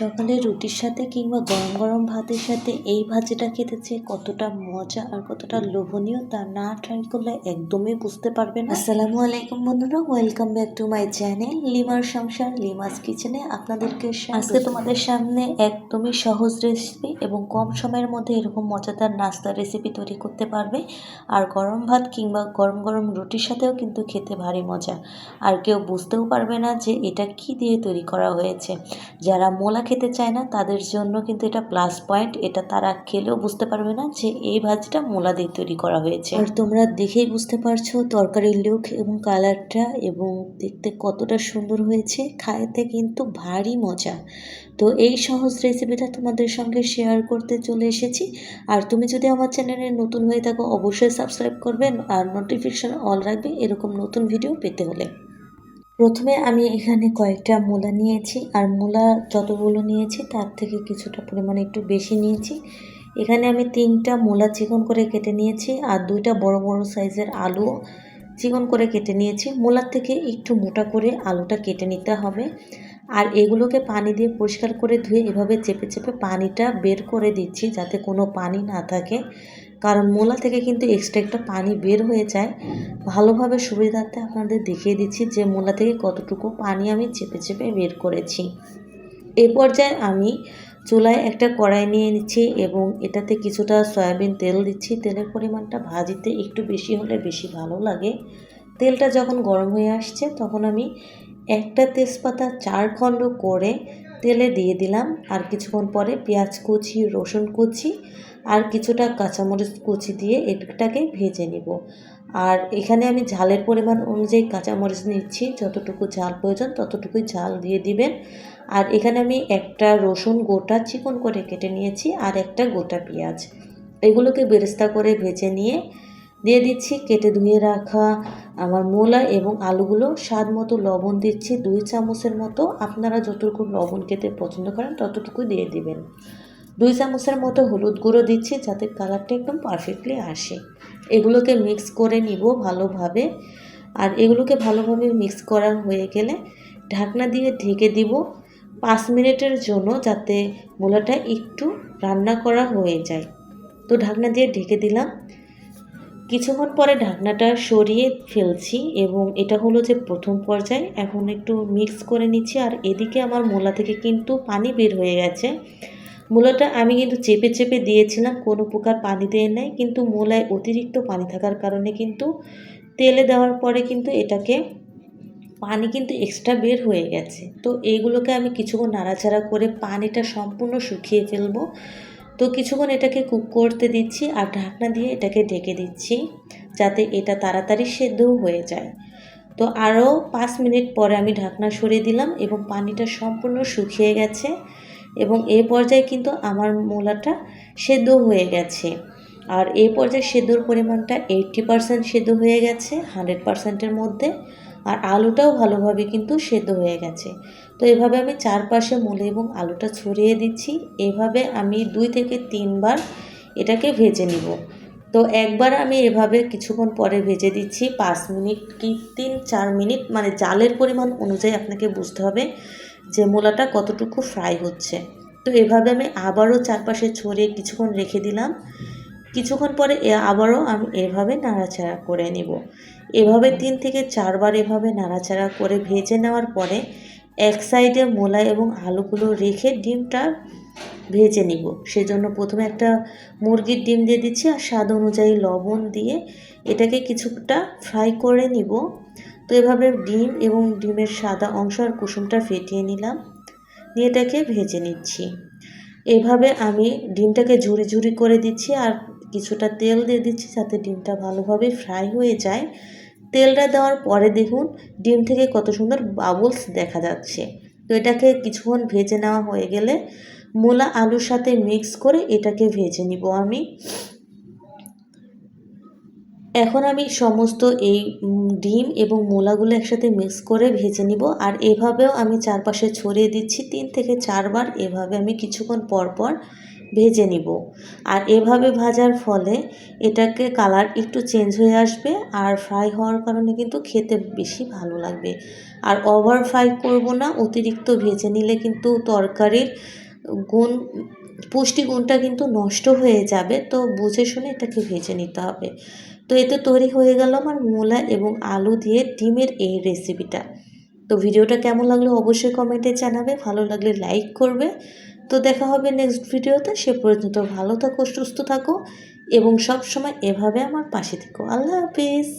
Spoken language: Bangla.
সকালে রুটির সাথে কিংবা গরম গরম ভাতের সাথে এই ভাজিটা খেতে যে কতটা মজা আর কতটা লোভনীয় তা না ট্রাই করলে একদমই বুঝতে পারবেন আসসালামু আলাইকুম বন্ধুরা, welcome back to my channel লিমার সংসার, লিমাস কিচেনে আপনাদেরকে আজকে তোমাদের সামনে একদমই সহজ রেসিপি এবং কম সময়ের মধ্যে এরকম মজাদার নাস্তার রেসিপি তৈরি করতে পারবে। আর গরম ভাত কিংবা গরম গরম রুটির সাথেও কিন্তু খেতে ভারী মজা। আর কেউ বুঝতেও পারবে না যে এটা কি দিয়ে তৈরি করা হয়েছে। যারা মোলা খেতে চায় না, তাদের জন্য কিন্তু এটা প্লাস পয়েন্ট এটা তারা খেলেও বুঝতে পারবে না যে এই ভাজিটা মোলা দিয়ে তৈরি করা হয়েছে। আর তোমরা দেখেই বুঝতে পারছ তরকারির লুক এবং কালারটা এবং দেখতে কতটা সুন্দর হয়েছে, খাইতে কিন্তু ভারী মজা। তো এই সহজ রেসিপিটা তোমাদের সঙ্গে শেয়ার করতে চলে এসেছি। আর তুমি যদি আমার চ্যানেলে নতুন হয়ে থাকো, অবশ্যই সাবস্ক্রাইব করবেন আর নোটিফিকেশান অল রাখবে এরকম নতুন ভিডিও পেতে হলে। প্রথমে আমি এখানে কয়েকটা মূলা নিয়েছি, আর মূলা যতগুলো নিয়েছি তার থেকে কিছুটা পরিমাণে একটু বেশি নিয়েছি। এখানে আমি তিনটা মূলা চিকন করে কেটে নিয়েছি, আর দুইটা বড় বড় সাইজের আলু চিকন করে কেটে নিয়েছি। মূলার থেকে একটু মোটা করে আলুটা কেটে নিতে হবে, আর এগুলোকে পানি দিয়ে পরিষ্কার করে ধুয়ে এভাবে চেপে চেপে পানিটা বের করে দিচ্ছি যাতে কোনো পানি না থাকে। কারণ মোলা থেকে কিন্তু এক্সট্রা একটা পানি বের হয়ে যায়। ভালোভাবে সুবিধার্থে আপনাদের দেখিয়ে দিচ্ছি যে মোলা থেকে কতটুকু পানি আমি চেপে চেপে বের করেছি। এ পর্যায়ে আমি চুলায় একটা কড়াই নিয়ে নিচ্ছি এবং এটাতে কিছুটা সয়াবিন তেল দিচ্ছি। তেলের পরিমাণটা ভাজিতে একটু বেশি হলে বেশি ভালো লাগে। তেলটা যখন গরম হয়ে আসছে তখন আমি একটা তেজপাতা চার খণ্ড করে তেলে দিয়ে দিলাম। আর কিছুক্ষণ পরে পেঁয়াজ কুচি, রসুন কুচি আর কিছুটা কাঁচামরিচ কুচি দিয়ে এটাকে ভেজে নিব। আর এখানে আমি ঝালের পরিমাণ অনুযায়ী কাঁচামরিচ নিচ্ছি। যতটুকু ঝাল প্রয়োজন ততটুকুই ঝাল দিয়ে দিবেন। আর এখানে আমি একটা রসুন গোটা চিকন করে কেটে নিয়েছি আর একটা গোটা পেঁয়াজ। এগুলোকে বেরেস্তা করে ভেজে নিয়ে দিয়ে দিচ্ছি, কেটে ধুয়ে রাখা আমার মোলা এবং আলুগুলো। স্বাদ মতো লবণ দিচ্ছি, দুই চামচের মতো। আপনারা যতটুকু লবণ খেতে পছন্দ করেন ততটুকু দিয়ে দিবেন। দুই চামচের মতো হলুদ গুঁড়ো দিচ্ছি যাতে কালারটা একদম পারফেক্টলি আসে। এগুলোকে মিক্স করে নিব ভালোভাবে। আর এগুলোকে ভালোভাবে মিক্স করা হয়ে গেলে ঢাকনা দিয়ে ঢেকে দিব পাঁচ মিনিটের জন্য যাতে মূলাটা একটু রান্না করা হয়ে যায়। তো ঢাকনা দিয়ে ঢেকে দিলাম। কিছুক্ষণ পরে ঢাকনাটা সরিয়ে ফেলছি এবং এটা হলো যে প্রথম পর্যায়ে। এখন একটু মিক্স করে নিচ্ছি আর এদিকে আমার মোলা থেকে কিন্তু পানি বের হয়ে গেছে। মূলাটা আমি কিন্তু চেপে চেপে দিয়েছিলাম, কোনো প্রকার পানি দিয়ে নাই, কিন্তু মূলায় অতিরিক্ত পানি থাকার কারণে কিন্তু তেলে দেওয়ার পরে কিন্তু এটাকে পানি কিন্তু এক্সট্রা বের হয়ে গেছে। তো এইগুলোকে আমি কিছুক্ষণ নাড়াচাড়া করে পানিটা সম্পূর্ণ শুকিয়ে ফেলব। তো কিছুক্ষণ এটাকে কুক করতে দিচ্ছি আর ঢাকনা দিয়ে এটাকে ঢেকে দিচ্ছি যাতে এটা তাড়াতাড়ি সেদ্ধ হয়ে যায়। তো আরও পাঁচ মিনিট পরে আমি ঢাকনা সরিয়ে দিলাম এবং পানিটা সম্পূর্ণ শুকিয়ে গেছে এবং এ পর্যায়ে কিন্তু আমার মূলাটা সেদ্ধ হয়ে গেছে। আর এই পর্যায়ে সেদ্ধর পরিমাণটা এইটটি পারসেন্ট সেদ্ধ হয়ে গেছে, হান্ড্রেড পারসেন্টের মধ্যে। আর আলুটাও ভালোভাবে কিন্তু সেদ্ধ হয়ে গেছে। তো এভাবে আমি চারপাশে মূলে এবং আলুটা ছড়িয়ে দিচ্ছি। এভাবে আমি দুই থেকে তিনবার এটাকে ভেজে নিব। তো একবার আমি এভাবে কিছুক্ষণ পরে ভেজে দিচ্ছি। পাঁচ মিনিট কি তিন চার মিনিট মানে জালের পরিমাণ অনুযায়ী আপনাকে বুঝতে হবে যে মূলাটা কতটুকু ফ্রাই হচ্ছে। তো এভাবে আমি আবারও চারপাশে ছড়িয়ে কিছুক্ষণ রেখে দিলাম। কিছুক্ষণ পরে আবারও আমি এভাবে নাড়াচাড়া করে নিব। এভাবে তিন থেকে চারবার এভাবে নাড়াচাড়া করে ভেজে নেওয়ার পরে এক সাইডে মোলা এবং আলুগুলো রেখে ডিমটা ভেজে নিব। সেজন্য প্রথমে একটা মুরগির ডিম দিয়ে দিচ্ছি আর স্বাদ অনুযায়ী লবণ দিয়ে এটাকে কিছুটা ফ্রাই করে নিব। তো এভাবে ডিম এবং ডিমের সাদা অংশ আর কুসুমটা ফেটিয়ে নিলাম, নিয়ে এটাকে ভেজে নিচ্ছি। এভাবে আমি ডিমটাকে ঝুড়ি ঝুড়ি করে দিচ্ছি আর কিছুটা তেল দিয়ে দিচ্ছি যাতে ডিমটা ভালোভাবে ফ্রাই হয়ে যায়। তেলটা দেওয়ার পরে দেখুন ডিম থেকে কত সুন্দর বাবলস দেখা যাচ্ছে। তো এটাকে কিছুক্ষণ ভেজে নেওয়া হয়ে গেলে মূলা আলুর সাথে মিক্স করে এটাকে ভেজে নিব আমি। এখন আমি সমস্ত এই ডিম এবং মূলাগুলো একসাথে মিক্স করে ভেজে নিব। আর এভাবেও আমি চারপাশে ছড়িয়ে দিচ্ছি, তিন থেকে চারবার এভাবে আমি কিছুক্ষণ পর পর ভেজে নিব। আর এভাবে ভাজার ফলে এটাকে কালার একটু চেঞ্জ হয়ে আসবে আর ফ্রাই হওয়ার কারণে কিন্তু খেতে বেশি ভালো লাগবে। আর ওভার ফ্রাই করব না, অতিরিক্ত ভেজে নিলে কিন্তু তরকারির গুণ পুষ্টিগুণটা কিন্তু নষ্ট হয়ে যাবে। তো বুঝে শুনে এটাকে ভেজে নিতে হবে। তো এতে তৈরি হয়ে গেল আমার মূলা এবং আলু দিয়ে ডিমের এই রেসিপিটা তো ভিডিওটা কেমন লাগল অবশ্যই কমেন্টে জানাবে, ভালো লাগলে লাইক করবে। তো দেখা হবে নেক্সট ভিডিওতে সে পর্যন্ত ভালো থাকো, সুস্থ থাকো এবং সব সময় এভাবে আমার পাশে থেকো। আল্লাহ হাফিজ।